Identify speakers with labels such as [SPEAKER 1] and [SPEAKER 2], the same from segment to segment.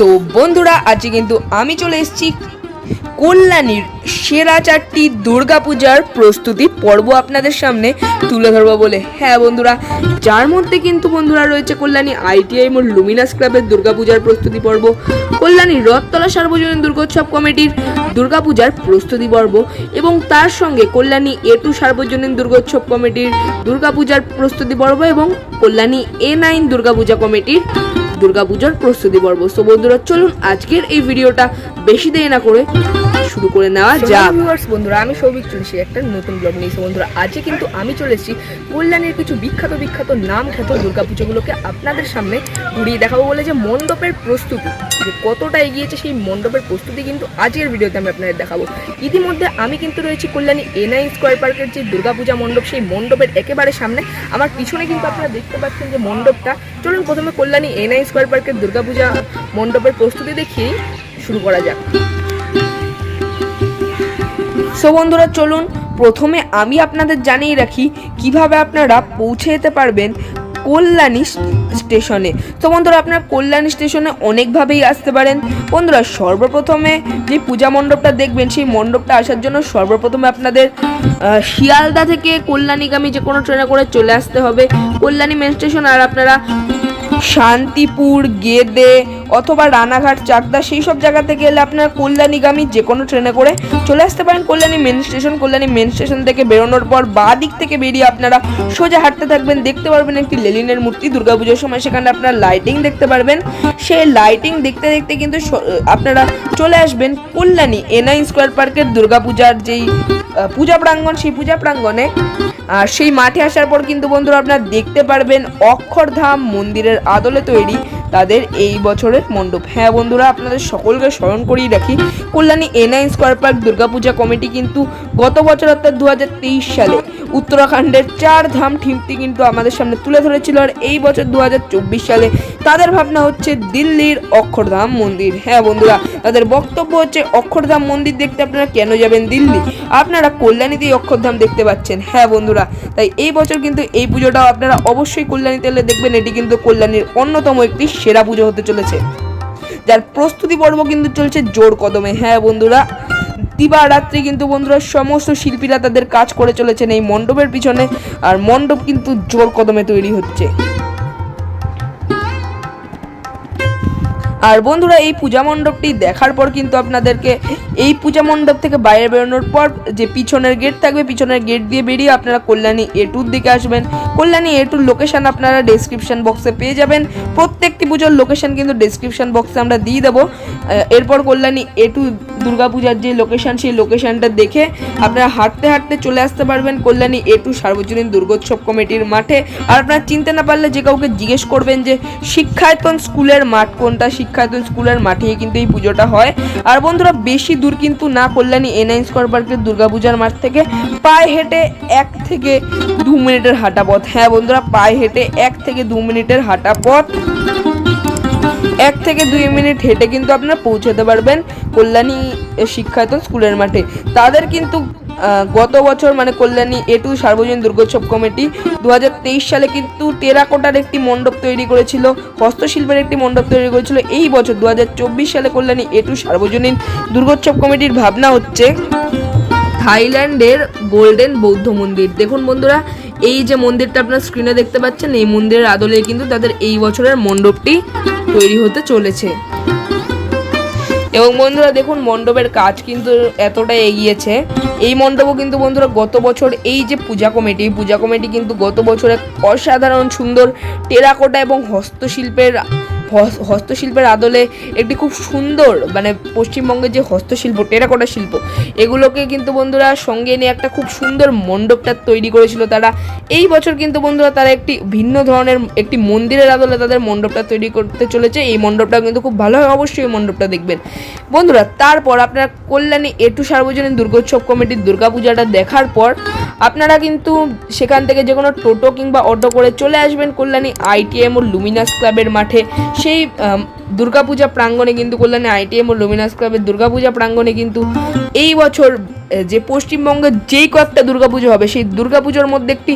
[SPEAKER 1] So বন্ধুরা, আজকে কিন্তু আমি চলে এসেছি কল্যাণীর সেরা চারটি দুর্গাপূজার প্রস্তুতি পর্ব আপনাদের সামনে তুলে ধরবো বলে। হ্যাঁ বন্ধুরা, যার মধ্যে কিন্তু বন্ধুরা রয়েছে কল্যাণী আইটিআই মোড় লুমিনাস ক্লাবের দুর্গাপূজার প্রস্তুতি পর্ব, কল্যাণী রথতলা সার্বজনীন দুর্গোৎসব কমিটির দুর্গাপূজার প্রস্তুতি পর্ব এবং তার সঙ্গে কল্যাণী এ টু সার্বজনীন দুর্গোৎসব কমিটির দুর্গাপূজার প্রস্তুতি পর্ব এবং কল্যাণী এ নাইন দুর্গাপূজা কমিটির দুর্গাপূজার প্রস্তুতি পর্ব। সো বন্ধুরা চলুন আজকের এই ভিডিওটা বেশি দেরি না করে শুরু করে নেওয়া যাক। ভিউয়ার্স বন্ধুরা আমি সৌভিক চলছি একটা নতুন ব্লগ নিয়ে। এসে বন্ধুরা আজকে কিন্তু আমি চলে এসেছি কল্যাণের কিছু বিখ্যাত বিখ্যাত নাম খ্যাত দুর্গাপুজোগুলোকে আপনাদের সামনে ঘুরিয়ে দেখাবো বলে যে মণ্ডপের প্রস্তুতি যে কতটা এগিয়েছে সেই মণ্ডপের প্রস্তুতি কিন্তু আজকের ভিডিওতে আমি আপনাদের দেখাবো। ইতিমধ্যে আমি কিন্তু রয়েছি কল্যাণী এনআই স্কোয়ার পার্কের যে দুর্গাপূজা মণ্ডপ সেই মণ্ডপের একেবারে সামনে। আমার পিছনে কিন্তু আপনারা দেখতে পাচ্ছেন যে মণ্ডপটা। চলুন প্রথমে কল্যাণী এনআই স্কোয়ার পার্কের দুর্গাপূজা মণ্ডপের প্রস্তুতি দেখিয়ে শুরু করা যাক। সো বন্ধুরা, চলুন প্রথমে আমি আপনাদের জানিয়ে রাখি কীভাবে আপনারা পৌঁছে যেতে পারবেন কল্যাণী স্টেশনে। তো বন্ধুরা, আপনারা কল্যাণী স্টেশনে অনেকভাবেই আসতে পারেন। বন্ধুরা, সর্বপ্রথমে যে পূজা মণ্ডপটা দেখবেন, সেই মণ্ডপটা আসার জন্য সর্বপ্রথমে আপনাদের শিয়ালদা থেকে কল্যাণীগামী যে কোনো ট্রেনে করে চলে আসতে হবে। কল্যাণী মেন স্টেশন, আর আপনারা শান্তিপুর, গেদে অথবা রানাঘাট, চাকদা, সেই সব জায়গা থেকে এলে আপনারা কল্যাণীগামী যে কোনো ট্রেনে করে চলে আসতে পারেন Kalyani main station Kalyani main station থেকে বেরোনোর পর বা দিক থেকে বেরিয়ে আপনারা সোজা হাঁটতে থাকবেন, দেখতে পারবেন একটি লেলিনের মূর্তি, দুর্গাপুজোর সময় সেখানে আপনারা লাইটিং দেখতে পারবেন। সেই লাইটিং দেখতে দেখতে কিন্তু আপনারা চলে আসবেন কল্যাণী এনআই স্কোয়ার পার্কের দুর্গাপূজার যেই পূজা প্রাঙ্গণ, সেই পূজা প্রাঙ্গণে। আর সেই মাঠে আসার পর কিন্তু বন্ধুরা আপনারা দেখতে পারবেন অক্ষরধাম মন্দিরের আদলে তৈরি তাদের এই বছরের মণ্ডপ। হ্যাঁ বন্ধুরা, আপনাদের সকলকে স্মরণ করিয়ে রাখি, Kalyani NI square park Durga Puja committee কিন্তু গত বছর অর্থাৎ দু হাজার তেইশ সালে উত্তরাখণ্ডের চার ধাম ঠিমটি কিন্তু আমাদের সামনে তুলে ধরেছিল আর এই বছর দু হাজার চব্বিশ সালে তাদের ভাবনা হচ্ছে দিল্লির অক্ষরধাম মন্দির। হ্যাঁ বন্ধুরা, তাদের বক্তব্য হচ্ছে অক্ষরধাম মন্দির দেখতে আপনারা কেন যাবেন দিল্লি? আপনারা কল্যাণীতেই অক্ষরধাম দেখতে পাচ্ছেন। হ্যাঁ বন্ধুরা, তাই এই বছর কিন্তু এই পুজোটাও আপনারা অবশ্যই কল্যাণীতে এলে দেখবেন, এটি কিন্তু কল্যাণীর অন্যতম একটি সেরা পুজো হতে চলেছে। যার প্রস্তুতি পর্ব কিন্তু চলছে জোর কদমে। হ্যাঁ বন্ধুরা দিবারাত্রি কিন্তু বন্ধুরা, সমস্ত শিল্পীরা তাদের কাজ করে চলেছেন এই মণ্ডপের পিছনে। আর মণ্ডপ কিন্তু জোর কদমে তৈরি হচ্ছে। আর বন্ধুরা, এই পূজা মণ্ডপটি দেখার পর কিন্তু আপনাদেরকে এই পূজা মণ্ডপ থেকে বাইরে বেরোনোর পর যে পিছনের গেট থাকবে, পিছনের গেট দিয়ে বেরিয়ে আপনারা কল্যাণী এ টুর দিকে আসবেন। কল্যাণী এ টুর লোকেশন আপনারা ডেসক্রিপশন বক্সে পেয়ে যাবেন। প্রত্যেকটি পুজোর লোকেশন কিন্তু ডেসক্রিপশন বক্সে আমরা দিয়ে দেবো। এরপর কল্যাণী এ টু দুর্গাপূজার যে লোকেশন সেই লোকেশনটা দেখে আপনারা হাঁটতে হাঁটতে চলে আসতে পারবেন কল্যাণী এ টু সার্বজনীন দুর্গোৎসব কমিটির মাঠে। আর আপনারা চিনতে না পারলে যে কাউকে জিজ্ঞেস করবেন যে, শিক্ষায়তন স্কুলের মাঠ কোনটা? শিক্ষায়তন স্কুলের মাঠেই কিন্তু এই পুজোটা হয়। আর বন্ধুরা, বেশি দূর কিন্তু না কল্যাণী এনআইন স্কোয়ার পার্কের দুর্গাপূজার মাঠ থেকে পায়ে হেঁটে এক থেকে দু মিনিটের হাঁটা পথ। হ্যাঁ বন্ধুরা, পায়ে হেঁটে এক থেকে দু মিনিটের হাঁটা পথ। এক থেকে দুই মিনিট হেঁটে কিন্তু আপনারা পৌঁছাতে পারবেন কল্যাণী শিক্ষায়তন স্কুলের মাঠে। তাদের কিন্তু গত বছর মানে কল্যাণী এ টু সার্বজনীন দুর্গোৎসব কমিটি দু হাজার তেইশ সালে কিন্তু টেরাকোটার একটি মণ্ডপ তৈরি করেছিল, হস্তশিল্পের একটি মণ্ডপ তৈরি করেছিল। এই বছর দু হাজার চব্বিশ সালে কল্যাণী এ টু সার্বজনীন দুর্গোৎসব কমিটির ভাবনা হচ্ছে থাইল্যান্ডের গোল্ডেন বৌদ্ধ মন্দির। দেখুন বন্ধুরা, এই যে মন্দিরটা আপনার স্ক্রিনে দেখতে পাচ্ছেন, এই মন্দিরের আদলে কিন্তু তাদের এই বছরের মণ্ডপটি তৈরি হতে চলেছে। এবং বন্ধুরা দেখুন, মণ্ডপের কাজ কিন্তু এতটা এগিয়েছে। এই মণ্ডপও কিন্তু বন্ধুরা গত বছর এই যে পূজা কমিটি পূজা কমিটি কিন্তু গত বছরে অসাধারণ সুন্দর টেরাকোটা এবং হস্তশিল্পের হস- হস্তশিল্পের আদলে একটি খুব সুন্দর মানে পশ্চিমবঙ্গের যে হস্তশিল্প, টেরাকোটা শিল্প, এগুলোকে কিন্তু বন্ধুরা সঙ্গে নিয়ে একটা খুব সুন্দর মণ্ডপটা তৈরি করেছিল তারা। এই বছর কিন্তু বন্ধুরা তারা একটি ভিন্ন ধরনের একটি মন্দিরের আদলে তাদের মণ্ডপটা তৈরি করতে চলেছে। এই মণ্ডপটা কিন্তু খুব ভালো হয়, অবশ্যই এই মণ্ডপটা দেখবেন। বন্ধুরা, তারপর আপনারা কল্যাণী এটু সার্বজনীন দুর্গোৎসব কমিটির দুর্গাপূজাটা দেখার পর আপনারা কিন্তু সেখান থেকে যে কোনো টোটো কিংবা অটো করে চলে আসবেন কল্যাণী আইটিএম ও লুমিনাস ক্লাবের মাঠে। সেই দুর্গাপূজা প্রাঙ্গণে কিন্তু কল্যাণী আইটিএম ও লুমিনাস ক্লাবের দুর্গাপূজা প্রাঙ্গণে কিন্তু এই বছর যে পশ্চিমবঙ্গের যেই কয়েকটা দুর্গাপুজো হবে, সেই দুর্গাপুজোর মধ্যে একটি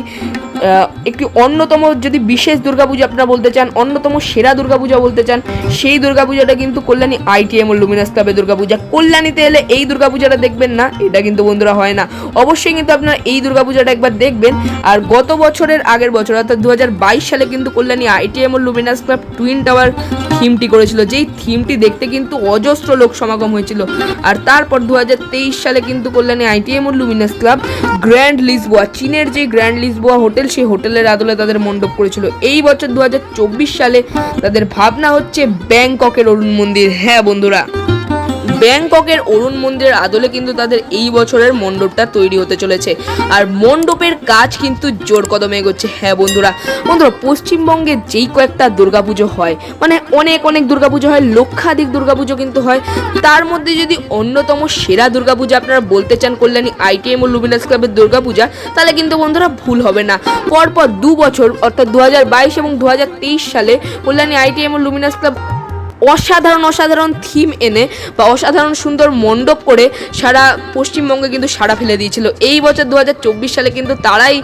[SPEAKER 1] একটি অন্যতম যদি বিশেষ দুর্গাপুজো আপনারা বলতে চান, অন্যতম সেরা দুর্গাপূজা বলতে চান, সেই দুর্গাপূজাটা কিন্তু কল্যাণী আইটিএম ও লুমিনাস ক্লাবের দুর্গাপূজা। কল্যাণীতে এলে এই দুর্গাপূজাটা দেখবেন না, এটা কিন্তু বন্ধুরা হয় না। অবশ্যই কিন্তু আপনারা এই দুর্গাপূজাটা একবার দেখবেন। আর গত বছরের আগের বছর, অর্থাৎ দু হাজার বাইশ সালে কিন্তু কল্যাণী আইটিএম ও লুমিনাস ক্লাব টুইন টাওয়ার থিমটি করেছিল যেই থিমটি দেখতে কিন্তু অজস্র লোক সমাগম হয়েছিল। আর তারপর দু হাজার তেইশ সালে কিন্তু Kalyani ITM luminous club grand Lisboa, চীনের যে গ্র্যান্ড লিসবোয়া হোটেল, সেই হোটেলের আদলে তাদের মণ্ডপ করেছিল। এই বছর দু হাজার চব্বিশ সালে তাদের ভাবনা হচ্ছে ব্যাংককের অরুণ মন্দির। হ্যাঁ বন্ধুরা। ব্যাংককের অরুণ মন্দিরের আদলে কিন্তু তাদের এই বছরের মণ্ডপটা তৈরি হতে চলেছে। আর মণ্ডপের কাজ কিন্তু জোর কদমে এগোচ্ছে। হ্যাঁ বন্ধুরা বন্ধুরা, পশ্চিমবঙ্গে যেই কয়েকটা দুর্গাপুজো হয় মানে অনেক অনেক দুর্গাপুজো হয়, লক্ষাধিক দুর্গাপুজো কিন্তু হয়, তার মধ্যে যদি অন্যতম সেরা দুর্গাপূজা আপনারা বলতে চান কল্যাণী আইটিএম ও লুমিনাস ক্লাবের দুর্গাপূজা, তাহলে কিন্তু বন্ধুরা ভুল হবে না। পরপর দু বছর, অর্থাৎ দু হাজার বাইশ এবং দু হাজার তেইশ সালে কল্যাণী আইটিএম ও লুমিনাস ক্লাব অসাধারণ অসাধারণ থিম এনে বা অসাধারণ সুন্দর মণ্ডপ করে সারা পশ্চিমবঙ্গে কিন্তু সাড়া ফেলে দিয়েছিল। এই বছর দু হাজার চব্বিশ সালে কিন্তু তারাই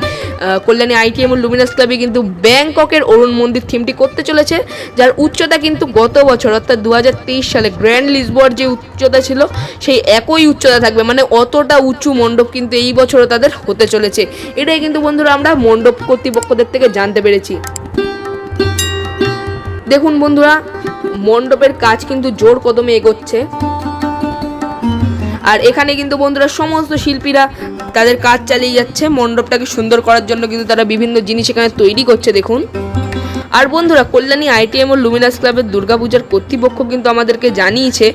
[SPEAKER 1] কল্যাণী আইটিএম লুমিনাস ক্লাবে কিন্তু ব্যাংককের অরুণ মন্দির থিমটি করতে চলেছে, যার উচ্চতা কিন্তু গত বছর, অর্থাৎ দু হাজার তেইশ সালে গ্র্যান্ড লিসবোয়ার যে উচ্চতা ছিল, সেই একই উচ্চতা থাকবে। মানে অতটা উঁচু মণ্ডপ কিন্তু এই বছরও তাদের হতে চলেছে। এটাই কিন্তু বন্ধুরা আমরা মণ্ডপ কর্তৃপক্ষদের থেকে জানতে পেরেছি। দেখুন বন্ধুরা মণ্ডপের কাজ কিন্তু জোর কদমে এগোচ্ছে। আর এখানে কিন্তু বন্ধুরা সমস্ত শিল্পীরা তাদের কাজ চালিয়ে যাচ্ছে, মণ্ডপটাকে সুন্দর করার জন্য কিন্তু তারা বিভিন্ন জিনিস এখানে তৈরি করছে, দেখুন। আর বন্ধুরা, কল্যাণী আইটিএম ও লুমিনাস ক্লাবের দুর্গাপূজার কর্তৃপক্ষ কিন্তু আমাদেরকে জানিয়েছে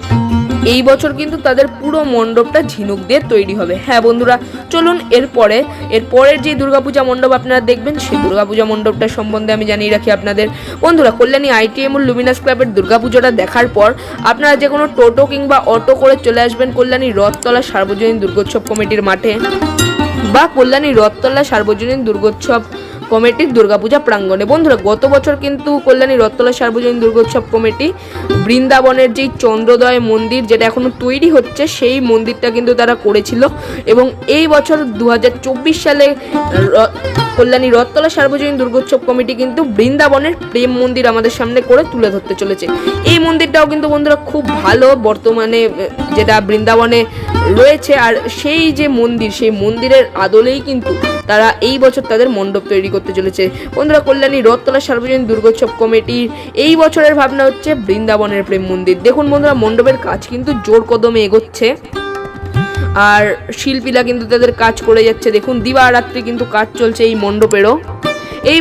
[SPEAKER 1] এই বছর কিন্তু তাদের পুরো মণ্ডপটা ঝিনুক দিয়ে তৈরি হবে। হ্যাঁ বন্ধুরা, চলুন এরপরে, এরপরের যে দুর্গাপূজা মণ্ডপ আপনারা দেখবেন, সেই দুর্গাপূজা মণ্ডপটা সম্বন্ধে আমি জানিয়ে রাখি আপনাদের। বন্ধুরা, কল্যাণী আইটিএম ও লুমিনাস ক্লাবের দুর্গাপুজোটা দেখার পর আপনারা যে কোনো টোটো কিংবা অটো করে চলে আসবেন কল্যাণী রথতলা সার্বজনীন দুর্গোৎসব কমিটির মাঠে বা কল্যাণী রথতলা সার্বজনীন দুর্গোৎসব কমিটির দুর্গাপূজা প্রাঙ্গণে। বন্ধুরা, গত বছর কিন্তু কল্যাণী রথতলা সার্বজনীন দুর্গোৎসব কমিটি, বৃন্দাবনের যেই চন্দ্রোদয় মন্দির যেটা এখনও তৈরি হচ্ছে, সেই মন্দিরটা কিন্তু তারা করেছিল। এবং এই বছর দু হাজার চব্বিশ সালে কল্যাণী রথতলা সার্বজনীন দুর্গোৎসব কমিটি কিন্তু বৃন্দাবনের প্রেম মন্দির আমাদের সামনে করে তুলে ধরতে চলেছে। এই মন্দিরটাও কিন্তু বন্ধুরা খুব ভালো, বর্তমানে যেটা বৃন্দাবনে রয়েছে। আর সেই যে মন্দির, সেই মন্দিরের আদলেই কিন্তু তারা এই বছর তাদের মণ্ডপ তৈরি করতে চলেছে। বন্ধুরা, কল্যাণী রথতলা সার্বজনীন দুর্গোৎসব কমিটির এই বছরের ভাবনা হচ্ছে বৃন্দাবনের প্রেম মন্দির। দেখুন বন্ধুরা, মণ্ডপের কাজ কিন্তু জোর কদমে এগোচ্ছে। আর শিল্পীরা কিন্তু তাদের কাজ করে যাচ্ছে। দেখুন, দিবারাত্রি কিন্তু কাজ চলছে এই মণ্ডপেরও। এই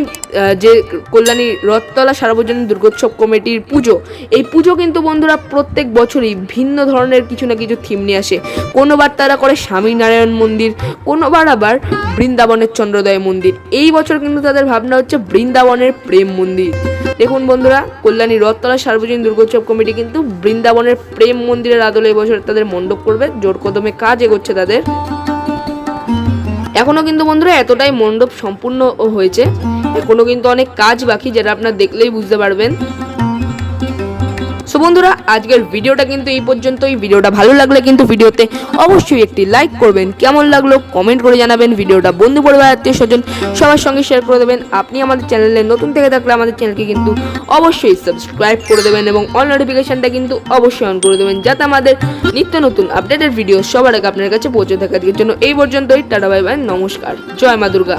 [SPEAKER 1] যে কল্যাণী রথতলা সার্বজনীন দুর্গোৎসব কমিটির পুজো, এই পুজো কিন্তু বন্ধুরা প্রত্যেক বছরই ভিন্ন ধরনের কিছু না কিছু থিম নিয়ে আসে। কোনোবার তারা করে স্বামীনারায়ণ মন্দির, কোনোবার আবার বৃন্দাবনের চন্দ্রোদয় মন্দির। এই বছর কিন্তু তাদের ভাবনা হচ্ছে বৃন্দাবনের প্রেম মন্দির। দেখুন বন্ধুরা, কল্যাণী রথতলা সার্বজনীন দুর্গোৎসব কমিটি কিন্তু বৃন্দাবনের প্রেম মন্দিরের আদলে এবছর তাদের মণ্ডপ করবে। জোর কদমে কাজ এগোচ্ছে তাদের। এখনও কিন্তু বন্ধুরা এতটাই মণ্ডপ সম্পূর্ণ হয়েছে। এখনও কিন্তু অনেক কাজ বাকি যেটা আপনারা দেখলেই বুঝতে পারবেন। বন্ধুরা, আজকের ভিডিওটা কিন্তু এই পর্যন্তই। ভিডিওটা ভালো লাগলে কিন্তু ভিডিওতে অবশ্যই একটি লাইক করবেন। কেমন লাগল কমেন্ট করে জানাবেন। ভিডিওটা বন্ধু পরিবার, আত্মীয় স্বজন সবার সঙ্গে শেয়ার করে দেবেন। আপনি আমাদের চ্যানেলে নতুন থেকে থাকলে আমাদের চ্যানেলকে কিন্তু অবশ্যই সাবস্ক্রাইব করে দেবেন এবং অল নোটিফিকেশনটা কিন্তু অবশ্যই অন করে দেবেন, যাতে আমাদের নিত্য নতুন আপডেটের ভিডিও সবার আগে আপনার কাছে পৌঁছে থাকে আজকের জন্য। এই পর্যন্তই, টাটা বাই বাই নমস্কার। জয় মা দুর্গা।